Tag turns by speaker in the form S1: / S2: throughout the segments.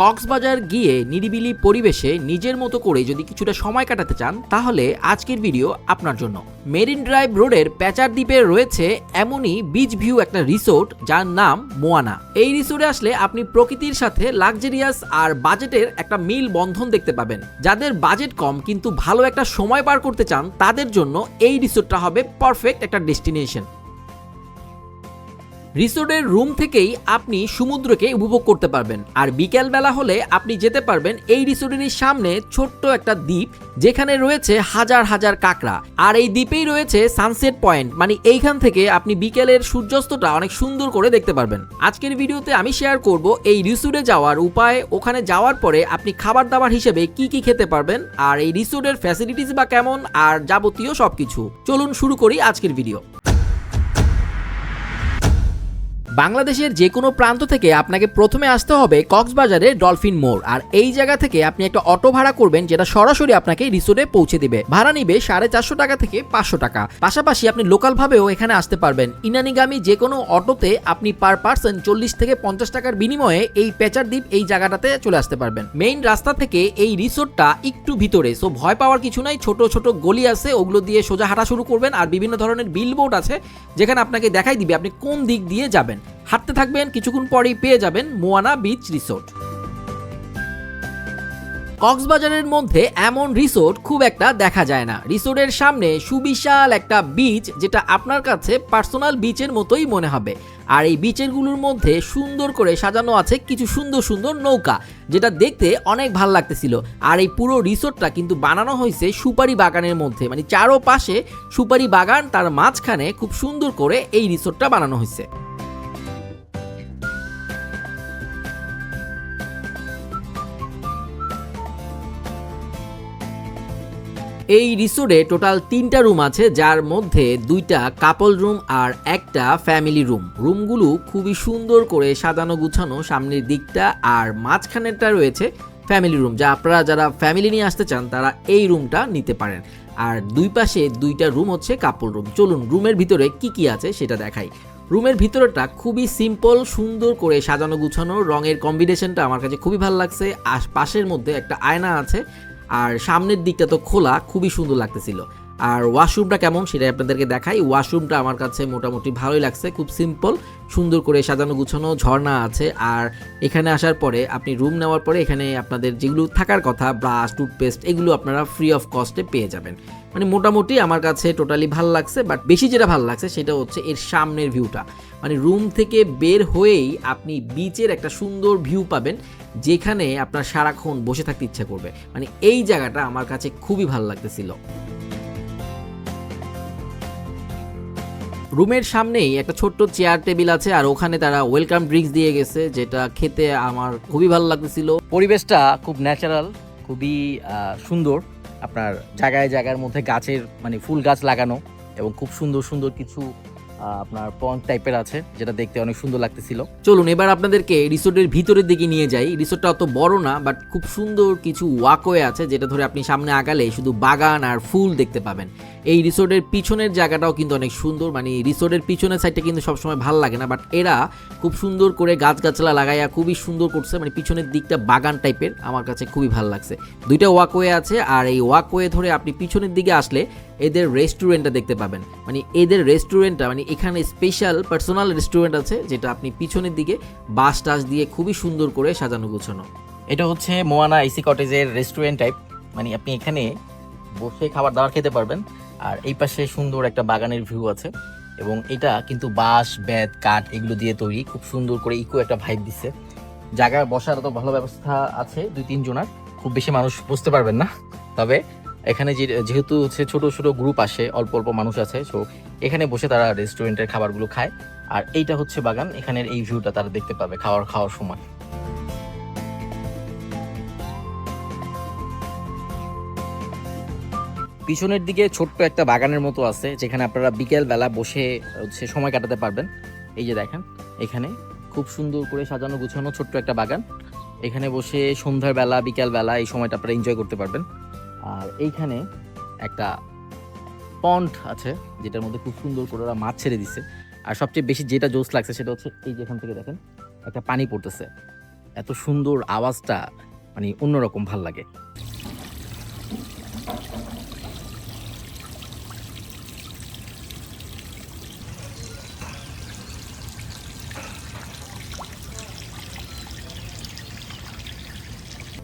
S1: কক্সবাজার গিয়ে নিরিবিলি পরিবেশে নিজের মতো করে যদি কিছুটা সময় কাটাতে চান, তাহলে আজকের ভিডিও আপনার জন্য। মেরিন ড্রাইভ রোডের প্যাচার দ্বীপে রয়েছে এমনই বিচ ভিউ একটা রিসোর্ট যার নাম মোয়ানা। এই রিসোর্টে আসলে আপনি প্রকৃতির সাথে লাক্সারিয়াস আর বাজেটের একটা মিল বন্ধন দেখতে পাবেন। যাদের বাজেট কম কিন্তু ভালো একটা সময় পার করতে চান, তাদের জন্য এই রিসোর্টটা হবে পারফেক্ট একটা ডেস্টিনেশন রিসোর্টের রুম থেকেই আপনি সমুদ্রকে উপভোগ করতে পারবেন। আর বিকেল বেলা হলে আপনি যেতে পারবেন এই রিসোর্টেরই সামনে ছোট্ট একটা দ্বীপ, যেখানে রয়েছে হাজার হাজার কাঁকড়া। আর এই দ্বীপেই রয়েছে সানসেট পয়েন্ট মানে এইখান থেকে আপনি বিকেলের সূর্যাস্তটা অনেক সুন্দর করে দেখতে পারবেন। আজকের ভিডিওতে আমি শেয়ার করব এই রিসোর্টে যাওয়ার উপায়, ওখানে যাওয়ার পরে আপনি খাবার দাবার হিসেবে কি কি খেতে পারবেন, আর এই রিসোর্টের ফ্যাসিলিটিস বা কেমন, আর যাবতীয় সবকিছু। চলুন শুরু করি আজকের ভিডিও বাংলাদেশের যে কোনো প্রান্ত থেকে আপনাকে প্রথমে আসতে হবে কক্সবাজারে ডলফিন মোড়। আর এই জায়গা থেকে আপনি একটা অটো ভাড়া করবেন যেটা সরাসরি আপনাকে রিসোর্টে পৌঁছে দিবে। ভাড়া নিবে সাড়ে চারশো টাকা থেকে পাঁচশো টাকা। পাশাপাশি আপনি লোকালভাবেও এখানে আসতে পারবেন। ইনানিগামী যে কোনো অটোতে আপনি পার পার্সন চল্লিশ থেকে পঞ্চাশ টাকার বিনিময়ে এই পেচার দ্বীপ এই জায়গাটাতে চলে আসতে পারবেন। মেইন রাস্তা থেকে এই রিসোর্টটা একটু ভিতরে। সো ভয় পাওয়ার কিছু নাই। ছোট ছোট গলি আছে, ওগুলো দিয়ে সোজা হাঁটা শুরু করবেন। আর বিভিন্ন ধরনের বিলবোর্ড আছে, যেখানে আপনাকে দেখাই দিবে আপনি কোন দিক দিয়ে যাবেন। হাঁটতে থাকবেন, কিছুক্ষণ পরেই পেয়ে যাবেন মোয়ানা বিচ রিসোর্ট। কক্সবাজারের মধ্যে এমন রিসোর্ট খুব একটা দেখা যায় না। রিসোর্টের সামনে সুবিশাল একটা বিচ যেটা আপনার কাছে পার্সোনাল বিচের মতোই মনে হবে। আর এই বিচেরগুলোর মধ্যে সুন্দর করে সাজানো আছে কিছু সুন্দর সুন্দর নৌকা, যেটা দেখতে অনেক ভালো লাগতেছিল। আর এই পুরো রিসোর্টটা কিন্তু বানানো হয়েছে সুপারি বাগানের মধ্যে। মানে চারো পাশে সুপারি বাগান, তার মাঝখানে খুব সুন্দর করে এই রিসোর্টটা বানানো হয়েছে। এই রিসোর্টে টোটাল তিনটা রুম আছে, যার মধ্যে দুইটা কাপল রুম আর একটা ফ্যামিলি রুম রুমগুলো খুবই সুন্দর করে সাজানো গুছানো সামনের দিকটা আর মাঝখানেরটা রয়েছে ফ্যামিলি রুম যা আপনারা যারা ফ্যামিলি নিয়ে আসতে চান, তারা এই রুমটা নিতে পারেন। আর দুই পাশে দুইটা রুম হচ্ছে কাপল রুম চলুন, রুমের ভিতরে কি কি আছে সেটা দেখাই। রুমের ভিতরটা খুবই সিম্পল সুন্দর করে সাজানো গুছানো। রঙের কম্বিনেশনটা আমার কাছে খুবই ভালো লাগছে। আর পাশের মধ্যে একটা আয়না আছে আর সামনের দিকটা তো খোলা, খুবই সুন্দর লাগতেছিল। আর ওয়াশরুমটা কেমন সেটা আপনাদেরকে দেখাই। ওয়াশরুমটা আমার কাছে মোটামুটি ভালোই লাগছে, খুব সিম্পল সুন্দর করে সাজানো গুছানো ঝর্ণা আছে। আর এখানে আসার পরে, আপনি রুম নেওয়ার পরে এখানে আপনাদের যেগুলো থাকার কথা ব্রাশ টুথপেস্ট এগুলো আপনারা ফ্রি অফ কস্টে পেয়ে যাবেন। মানে মোটামুটি আমার কাছে টোটালি ভালো লাগছে বাট বেশি যেটা ভালো লাগছে সেটা হচ্ছে এর সামনের ভিউটা মানে রুম থেকে বের হয়েই আপনি বিচের একটা সুন্দর ভিউ পাবেন, যেখানে আপনার সারাক্ষণ বসে থাকতে ইচ্ছা করবে। মানে এই জায়গাটা আমার কাছে খুবই ভালো লাগতেছিল। রুমের সামনেই একটা ছোট্ট চেয়ার টেবিল আছে, আর ওখানে তারা ওয়েলকাম ড্রিঙ্কস দিয়ে গেছে, যেটা খেতে আমার খুবই ভালো লাগতেছিল।
S2: পরিবেশটা খুব ন্যাচারাল খুবই সুন্দর। আপনার জায়গায় জায়গার মধ্যে গাছের মানে ফুল গাছ লাগানো এবং খুব সুন্দর সুন্দর কিছু আপনার পন্ড টাইপের আছে, যেটা দেখতে অনেক সুন্দর লাগতেছিল।
S1: চলুন, এবার আপনাদেরকে রিসোর্টের ভিতরের দিকে নিয়ে যাই। রিসোর্টটা অত বড় না বাট খুব সুন্দর কিছু ওয়াকওয়ে আছে, যেটা ধরে আপনি সামনে আগালে শুধু বাগান আর ফুল দেখতে পাবেন। এই রিসোর্টের পিছনের জায়গাটাও কিন্তু অনেক সুন্দর। মানে রিসোর্টের পিছনের সাইডটা কিন্তু সবসময় ভালো লাগে না বাট এরা খুব সুন্দর করে গাছগাছলা লাগাইয়া খুবই সুন্দর করছে। মানে পিছনের দিকটা বাগান টাইপের আমার কাছে খুবই ভালো লাগছে। দুইটা ওয়াকওয়ে আছে, আর এই ওয়াকওয়ে ধরে আপনি পিছনের দিকে আসলে এদের রেস্টুরেন্টটা দেখতে পাবেন। মানে এদের রেস্টুরেন্টটা মানে এখানে স্পেশাল পার্সোনাল রেস্টুরেন্ট আছে, যেটা আপনি পিছনের দিকে বাস টাস দিয়ে খুবই সুন্দর করে সাজানো গোছানো।
S2: এটা হচ্ছে মোয়ানা এসি কটেজের রেস্টুরেন্ট টাইপ মানে আপনি এখানে বসে খাবার দাবার খেতে পারবেন। আর এই পাশে সুন্দর একটা বাগানের ভিউ আছে। এবং এটা কিন্তু বাঁশ, বেত, কাঠ এগুলো দিয়ে তৈরি। খুব সুন্দর করে ইকো একটা ভাইব দিচ্ছে। জায়গায় বসার তো ভালো ব্যবস্থা আছে দুই, তিন জনার। খুব বেশি মানুষ বসতে পারবেন না। তবে এখানে যেহেতু হচ্ছে ছোট ছোট গ্রুপ আসে, অল্প অল্প মানুষ আছে সো এখানে বসে তারা রেস্টুরেন্টের খাবারগুলো খায়। আর এইটা হচ্ছে বাগান। এখানের এই ভিউটা তারা দেখতে পাবে খাওয়ার খাওয়ার সময়। পিছনের দিকে ছোট্ট একটা বাগানের মতো আছে, যেখানে আপনারা বিকেল বেলা বসে, হচ্ছে, সময় কাটাতে পারবেন। এই যে দেখেন, এখানে খুব সুন্দর করে সাজানো গুছানো ছোট্ট একটা বাগান। এখানে বসে সন্ধ্যার বেলা বিকেল বেলা এই সময়টা আপনারা এনজয় করতে পারবেন। আর এইখানে একটা পন্ড আছে, যেটার মধ্যে খুব সুন্দর করে ওরা মাছ ছেড়ে দিচ্ছে আর সবচেয়ে বেশি যেটা জোস লাগছে সেটা হচ্ছে এই যে এখান থেকে দেখেন, একটা পানি পড়তেছে। এত সুন্দর আওয়াজটা মানে অন্যরকম ভালো লাগে।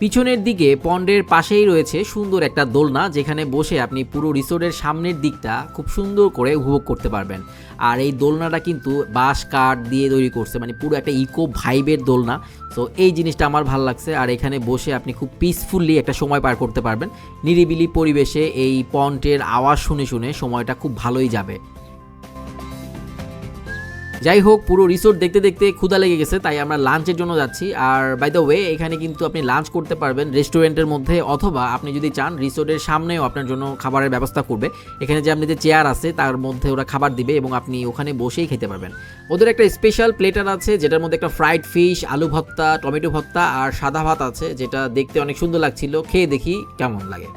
S1: পিছনের দিকে পন্ডের পাশেই রয়েছে সুন্দর একটা দোলনা, যেখানে বসে আপনি পুরো রিসোর্টের সামনের দিকটা খুব সুন্দর করে উপভোগ করতে পারবেন। আর এই দোলনাটা কিন্তু বাঁশ, কাঠ দিয়ে তৈরি করছে মানে পুরো একটা ইকো ভাইবের দোলনা। তো এই জিনিসটা আমার ভালো লাগছে। আর এখানে বসে আপনি খুব পিসফুলি একটা সময় পার করতে পারবেন। নিরিবিলি পরিবেশে এই পন্টের আওয়াজ শুনে শুনে সময়টা খুব ভালোই যাবে। যাই হোক পুরো রিসোর্ট দেখতে দেখতে ক্ষুদা লেগে গেছে, তাই আমরা লাঞ্চের জন্য যাচ্ছি। আর বাই দ্য ওয়ে এখানে কিন্তু আপনি লাঞ্চ করতে পারবেন রেস্টুরেন্টের মধ্যে, অথবা আপনি যদি চান রিসোর্টের সামনেও আপনার জন্য খাবারের ব্যবস্থা করবে। এখানে যে আপনি যে চেয়ার আছে, তার মধ্যে ওরা খাবার দিবে এবং আপনি ওখানে বসেই খেতে পারবেন। ওদের একটা স্পেশাল প্লেটার আছে, যেটার মধ্যে একটা ফ্রাইড ফিশ আলু ভর্তা, টমেটো ভর্তা আর সাদা ভাত আছে, যেটা দেখতে অনেক সুন্দর লাগছিল। খেয়ে দেখি কেমন লাগে।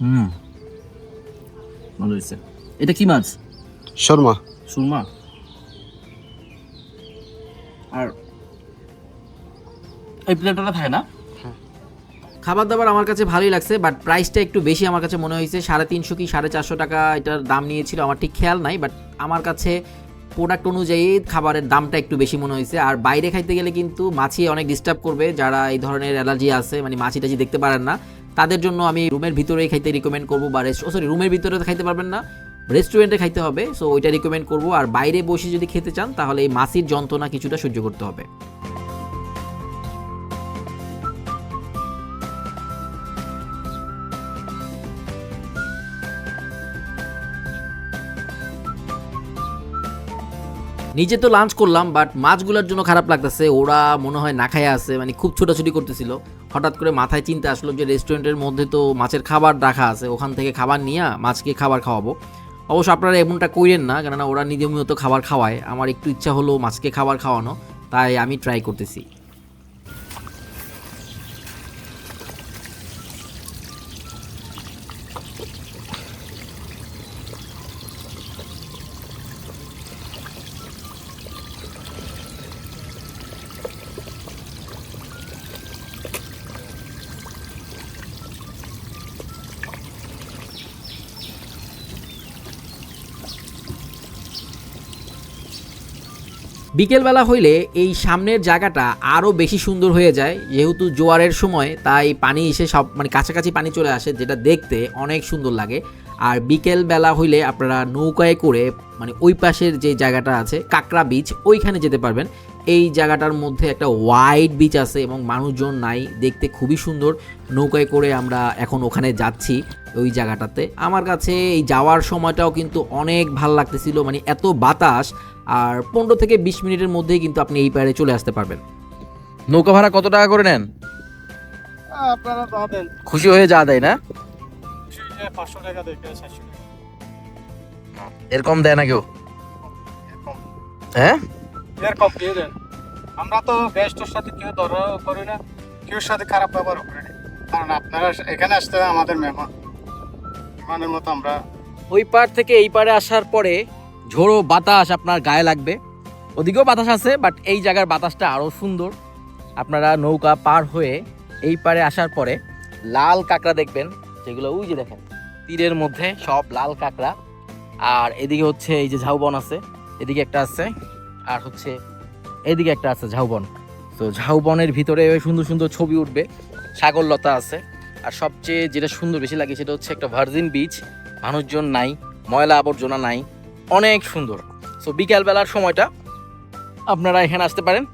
S2: হুম। ভালো হয়েছে। এটা কি মাছ?
S3: শর্মা।
S2: সুরমা? আর এই প্লেটটা থাকে না?
S1: খাবার দাবার আমার কাছে ভালোই লাগছে বাট প্রাইসটা একটু বেশি আমার কাছে মনে হয়েছে। সাড়ে তিনশো কি সাড়ে চারশো টাকা এটার দাম নিয়েছিল আমার ঠিক খেয়াল নাই বাট আমার কাছে প্রোডাক্ট অনুযায়ী খাবারের দামটা একটু বেশি মনে হয়েছে। আর বাইরে খাইতে গেলে কিন্তু মাছি অনেক ডিস্টার্ব করবে যারা এই ধরনের অ্যালার্জি আছে মানে মাছি টাছি দেখতে পারেন না। তাদের জন্য আমি রুমের ভিতরেই খাইতে রিকমেন্ড করব বা রেস্ট সরি রুমের ভিতরে খাইতে পারবেন না। রেস্টুরেন্টে খাইতে হবে সো ওইটা রিকমেন্ড করব। আর বাইরে বসে যদি খেতে চান, তাহলে এই মাছির যন্ত্রণা কিছুটা সহ্য করতে হবে। নিজে তো লাঞ্চ করলাম বাট মাছগুলোর জন্য খারাপ লাগতেছে। ওরা মনে হয় না খায় আছে মানে খুব ছোটাছুটি করতেছিল। হঠাৎ করে মাথায় চিন্তা আসলো যে রেস্টুরেন্টের মধ্যে তো মাছের খাবার রাখা আছে, ওখান থেকে খাবার নিয়ে মাছকে খাবার খাওয়াবো। অবশ্য আপনারা এমনটা করেন না, কেননা ওরা নিয়মিত খাবার খাওয়ায়। আমার একটু ইচ্ছা হলো মাছকে খাবার খাওয়ানো, তাই আমি ট্রাই করতেছি। বিকেলবেলা হইলে এই সামনের জায়গাটা আরও বেশি সুন্দর হয়ে যায়। যেহেতু জোয়ারের সময়, তাই পানি এসে সব মানে কাছাকাছি পানি চলে আসে, যেটা দেখতে অনেক সুন্দর লাগে। আর বিকেল বেলা হইলে আপনারা নৌকায় করে মানে ওই পাশের যে জায়গাটা আছে কাকরা বিচ ওইখানে যেতে পারবেন। এই জায়গাটার মধ্যে একটা ওয়াইড বিচ আছে এবং মানুষজন নাই, দেখতে খুবই সুন্দর। নৌকায় করে আমরা এখন ওখানে যাচ্ছি ওই জায়গাটাতে। আমার কাছে এই যাওয়ার সময়টাও কিন্তু অনেক ভালো লাগতেছিল মানে এত বাতাস আর পনেরো থেকে বিশ মিনিটের মধ্যেই কিন্তু আপনি এই পারে চলে আসতে পারবেন।
S2: নৌকা ভাড়া কত টাকা করে নেন?
S3: আপনারা পাবেন
S2: খুশি হয়ে যা দেয় না?
S3: পাঁচশো টাকা দেখে চারশো টাকা।
S2: এরকম দেয় না কেউ?
S3: এরকম
S2: হ্যাঁ?
S3: এরকম দিয়ে দেন। আমরা তো বেস্টের সাথে কেউ ধরা করি না কেউ সাথে খারাপ ব্যবহার করি না। কারণ আপনারা এখানে আসতে আমাদের মেহমান। মেহমানের মতো আমরা।
S2: ওই পার থেকে এই পারে আসার পরে ঝোড়ো বাতাস আপনার গায়ে লাগবে। ওদিকেও বাতাস আছে বাট এই জায়গার বাতাসটা আরও সুন্দর। আপনারা নৌকা পার হয়ে এই পারে আসার পরে লাল কাঁকড়া দেখবেন, যেগুলো ওই যে দেখেন, তীরের মধ্যে সব লাল কাঁকড়া। আর এদিকে হচ্ছে এই যে ঝাউবন আছে, এদিকে একটা আছে, আর হচ্ছে এদিকে একটা আছে ঝাউবন। তো ঝাউবনের ভিতরে সুন্দর সুন্দর ছবি উঠবে, সাগরলতা আছে। আর সবচেয়ে যেটা সুন্দর বেশি লাগে সেটা হচ্ছে একটা ভার্জিন বিচ মানুষজন নাই, ময়লা আবর্জনা নাই। অনেক সুন্দর। সো বিকালবেলার সময়টা আপনারা এখানে আসতে পারেন।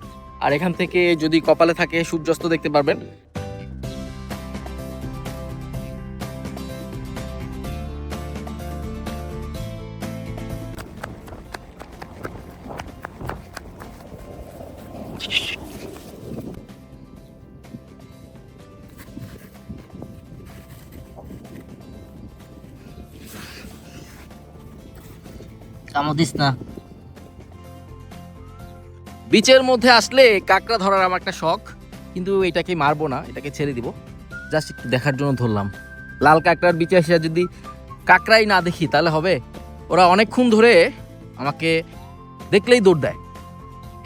S2: আর এখান থেকে যদি কপালে থাকে সূর্যাস্ত দেখতে পারবেন।
S4: কামদিস না।
S2: বিচের মধ্যে আসলে কাঁকড়া ধরার আমার একটা শখ, কিন্তু এটাকে মারবো না, এটাকে ছেড়ে দিব। জাস্ট একটু দেখার জন্য ধরলাম। লাল কাঁকড়ার বিচে এসে যদি কাঁকড়াই না দেখি, তাহলে হবে? ওরা অনেকক্ষণ ধরে আমাকে দেখলেই দৌড় দেয়।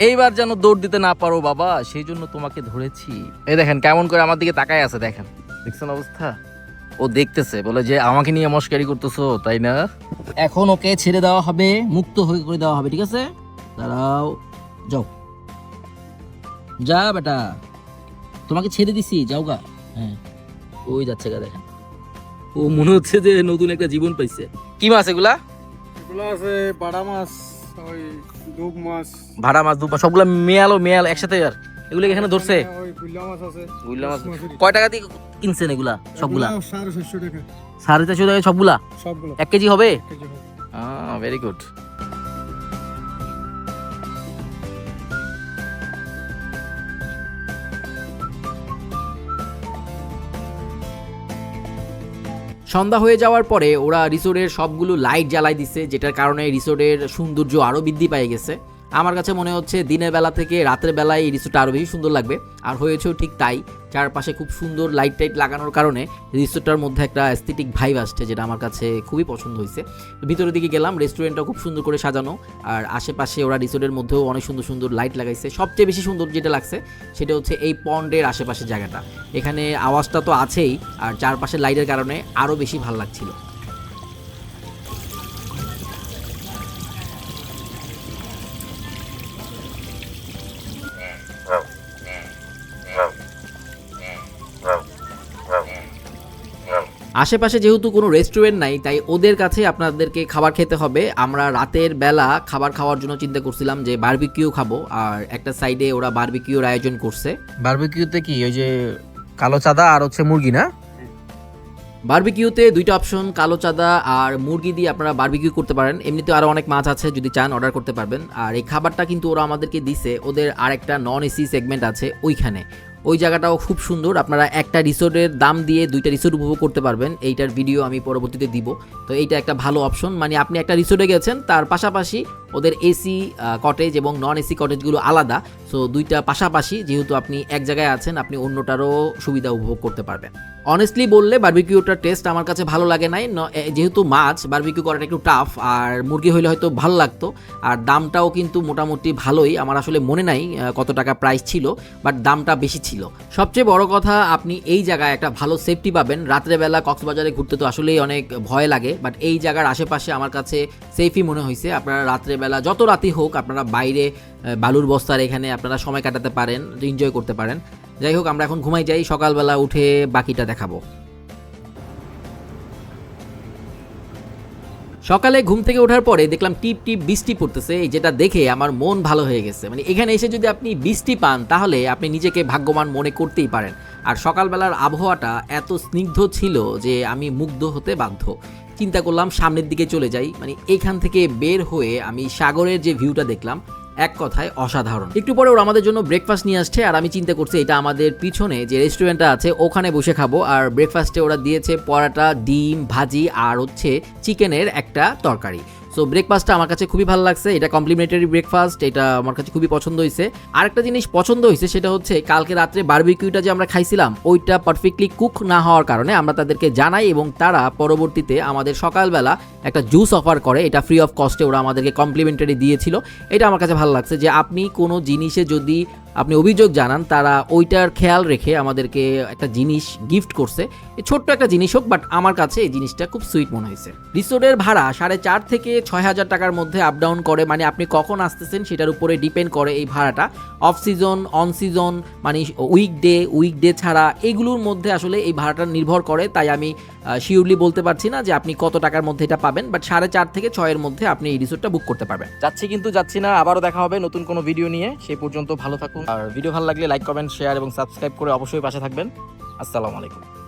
S2: এইবার যেন দৌড় দিতে না পারো বাবা, সেই জন্য তোমাকে ধরেছি। এই দেখেন, কেমন করে আমার দিকে তাকায় আছে, দেখেন। দেখছেন অবস্থা? ও দেখতেছে বলে যে আমাকে নিয়ে মস্কারি করতেছো তাই না?
S4: এখন ওকে ছেড়ে দেওয়া হবে মুক্ত হয়ে করে দেওয়া হবে ঠিক আছে? দাঁড়াও যাও। যা বেটা তোমাকে ছেড়ে দিছি যাও গা। হ্যাঁ ওই যাচ্ছে গা দেখেন।
S2: ও মনে হচ্ছে যে নতুন একটা জীবন পাইছে। কি মাছ এগুলা?
S3: এগুলো আছে বাড়া মাছ ওই ডুব মাছ।
S2: ভাড়া মাছ দুপা সবগুলা মেয়ালো মেয়াল একসাথে আর? এগুলো এখানে ধরছে?
S3: গুল্লা মাছ
S2: কয় টাকা দিয়ে কিনছেন এগুলা সবগুলা?
S3: সাড়ে চারশো টাকা।
S2: সবগুলা? এক কেজি হবে?
S3: এক কেজি হবে।
S2: ভেরি গুড
S1: সন্ধ্যা হয়ে যাওয়ার পরে ওরা রিসোর্টের সবগুলো লাইট জ্বালাই দিচ্ছে যেটার কারণে রিসোর্টের সৌন্দর্য আরও বৃদ্ধি পেয়ে গেছে। আমার কাছে মনে হচ্ছে দিনের বেলা থেকে রাতের বেলায় এই রিসোর্টটা আরও বেশি সুন্দর লাগবে। আর হয়েছেও ঠিক তাই, চারপাশে খুব সুন্দর লাইট টাইট লাগানোর কারণে রিসোর্টটার মধ্যে একটা অ্যাস্থেটিক ভাইব আসছে যেটা আমার কাছে খুবই পছন্দ হয়েছে। ভিতরের দিকে গেলাম রেস্টুরেন্টটা খুব সুন্দর করে সাজানো, আর আশেপাশে ওরা রিসোর্টের মধ্যেও অনেক সুন্দর সুন্দর লাইট লাগাইছে। সবচেয়ে বেশি সুন্দর যেটা লাগছে, সেটা হচ্ছে এই পন্ডের আশেপাশের জায়গাটা। এখানে আওয়াজটা তো আছেই, আর চারপাশে লাইটের কারণে আরও বেশি ভালো লাগছিল। আশেপাশে যেহেতু কোনো রেস্টুরেন্ট নাই তাই ওদের কাছে আপনাদেরকে খাবার খেতে হবে। আমরা রাতের বেলা খাবার খাওয়ার জন্য চিন্তা করছিলাম যে বারবিকিউ খাব আর একটা সাইডে ওরা বারবিকিউর আয়োজন করছে।
S2: বারবিকিউতে কি? ওই যে কালো চাঁদা আর হচ্ছে মুরগি না?
S1: বারবিকিউতে দুইটা অপশন কালো চাঁদা আর মুরগি দিয়ে আপনারা বারবিকিউ করতে পারেন। এমনিতে আরও অনেক মাছ আছে যদি চান অর্ডার করতে পারবেন। আর এই খাবারটা কিন্তু ওরা আমাদেরকে দিছে ওদের আরেকটা নন এসি সেগমেন্ট আছে ওইখানে। ওই জায়গাটাও খুব সুন্দর। আপনারা একটা রিসোর্টের দাম দিয়ে দুইটা রিসোর্ট উপভোগ করতে পারবেন। এইটার ভিডিও আমি পরবর্তীতে দিব। তো এইটা একটা ভালো অপশন মানে আপনি একটা রিসোর্টে গেছেন, তার পাশাপাশি ওদের এসি কটেজ এবং নন এসি কটেজগুলো আলাদা। সো দুইটা পাশাপাশি যেহেতু আপনি এক জায়গায় আছেন, আপনি অন্যটারও সুবিধা উপভোগ করতে পারবেন। অনেস্টলি বললে বারবিকিউটার টেস্ট আমার কাছে ভালো লাগে নাই। যেহেতু মাছ বারবিকিউ করাটা একটু টাফ আর মুরগি হইলে হয়তো ভালো লাগতো। আর দামটাও কিন্তু মোটামুটি ভালোই। আমার আসলে মনে নাই কত টাকা প্রাইস ছিল বাট দামটা বেশি ছিল। সবচেয়ে বড় কথা, আপনি এই জায়গায় একটা ভালো সেফটি পাবেন। রাত্রেবেলা কক্সবাজারে ঘুরতে তো আসলেই অনেক ভয় লাগে বাট এই জায়গার আশেপাশে আমার কাছে সেফই মনে হয়েছে আপনারা রাত্রেবেলা, যত রাতই হোক আপনারা বাইরে বালুর বস্তার এখানে আপনারা সময় কাটাতে পারেন এনজয় করতে পারেন। যাই হোক, আমরা এখন ঘুমাই যাই, সকালবেলা উঠে বাকিটা দেখাবো। সকালে ঘুম থেকে ওঠার পরে দেখলাম টিপ টিপ বৃষ্টি পড়তেছে, এই যেটা দেখে আমার মন ভালো হয়ে গেছে। মানে এখানে এসে যদি আপনি বৃষ্টি পান, তাহলে আপনি নিজেকে ভাগ্যবান মনে করতেই পারেন। আর সকালবেলার আবহাওয়াটা এত স্নিগ্ধ ছিল যে আমি মুগ্ধ হতে বাধ্য। চিন্তা করলাম সামনের দিকে চলে যাই। মানে এখান থেকে বের হয়ে আমি সাগরের যে ভিউটা দেখলাম, এক কথায় অসাধারণ। একটু পরে ওরা আমাদের জন্য ব্রেকফাস্ট নিয়ে আসছে, আর আমি চিন্তা করছি এটা আমাদের পিছনে যে রেস্টুরেন্টটা আছে, ওখানে বসে খাব। আর ব্রেকফাস্টে ওরা দিয়েছে পরাটা, ডিম, ভাজি, আর হচ্ছে চিকেনের একটা তরকারি। সো ব্রেকফাস্টটা আমার কাছে খুবই ভালো লাগছে। এটা কমপ্লিমেন্টারি ব্রেকফাস্ট এটা আমার কাছে খুবই পছন্দ হয়েছে আরেকটা জিনিস পছন্দ হয়েছে সেটা হচ্ছে কালকে রাত্রে বারবিকিউটা যে আমরা খাইছিলাম, ওইটা পারফেক্টলি কুক না হওয়ার কারণে আমরা তাদেরকে জানাই এবং তারা পরবর্তীতে আমাদের সকালবেলা একটা জুস অফার করে। এটা ফ্রি অফ কস্টে ওরা আমাদেরকে কমপ্লিমেন্টারি দিয়েছিল। এটা আমার কাছে ভালো লাগছে যে আপনি কোনো জিনিসে যদি আপনি অভিযোগ জানান, তারা ওইটার খেয়াল রেখে আমাদেরকে একটা জিনিস গিফট করছে। ছোট্ট একটা জিনিস হোক বাট আমার কাছে এই জিনিসটা খুব সুইট মনে হয়েছে। রিসোর্টের ভাড়া সাড়ে চার থেকে ছয় হাজার টাকার মধ্যে আপ ডাউন করে মানে আপনি কখন আসতেছেন সেটার উপরে ডিপেন্ড করে এই ভাড়াটা। অফ সিজন অন সিজন মানে উইকডে উইকডে ছাড়া এগুলোর মধ্যে আসলে এই ভাড়াটা নির্ভর করে। তাই আমি শিওরলি বলতে পারছি না যে আপনি কত টাকার মধ্যে এটা পাবেন বাট সাড়ে চার থেকে ছয়ের মধ্যে আপনি এই রিসোর্টটা বুক করতে পারবেন।
S2: যাচ্ছি কিন্তু যাচ্ছি না, আবারও দেখা হবে নতুন কোনো ভিডিও নিয়ে। সেই পর্যন্ত ভালো থাকুন। আর ভিডিও ভালো লাগলে লাইক, কমেন্ট, শেয়ার এবং সাবস্ক্রাইব করে অবশ্যই পাশে থাকবেন। আসসালামু আলাইকুম।